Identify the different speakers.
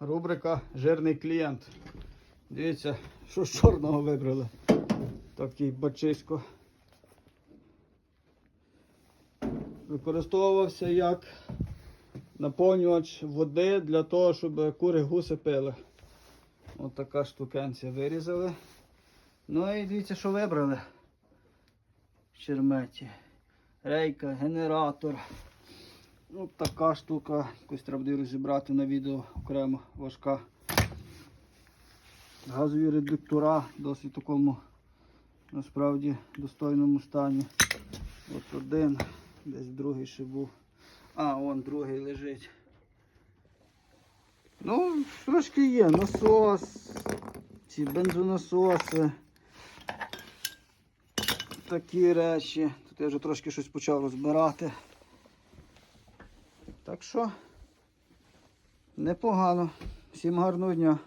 Speaker 1: Рубрика Жирний клієнт. Дивіться, що з чорного вибрали. Такий бачисько. Використовувався як наповнювач води для того, щоб кури гуси пили. Ось така штукенція вирізали. Ну і дивіться, що вибрали в черметі. Рейка, генератор. Ну, така штука. Якось треба буде розібрати на відео окремо важка. Газові редуктора досить такому насправді достойному стані. От один, десь другий ще був. А, вон другий лежить. Ну, трошки є. Насос, ці бензонасоси. Такі речі. Тут я вже трошки щось почав розбирати. Так що непогано. Всім гарного дня.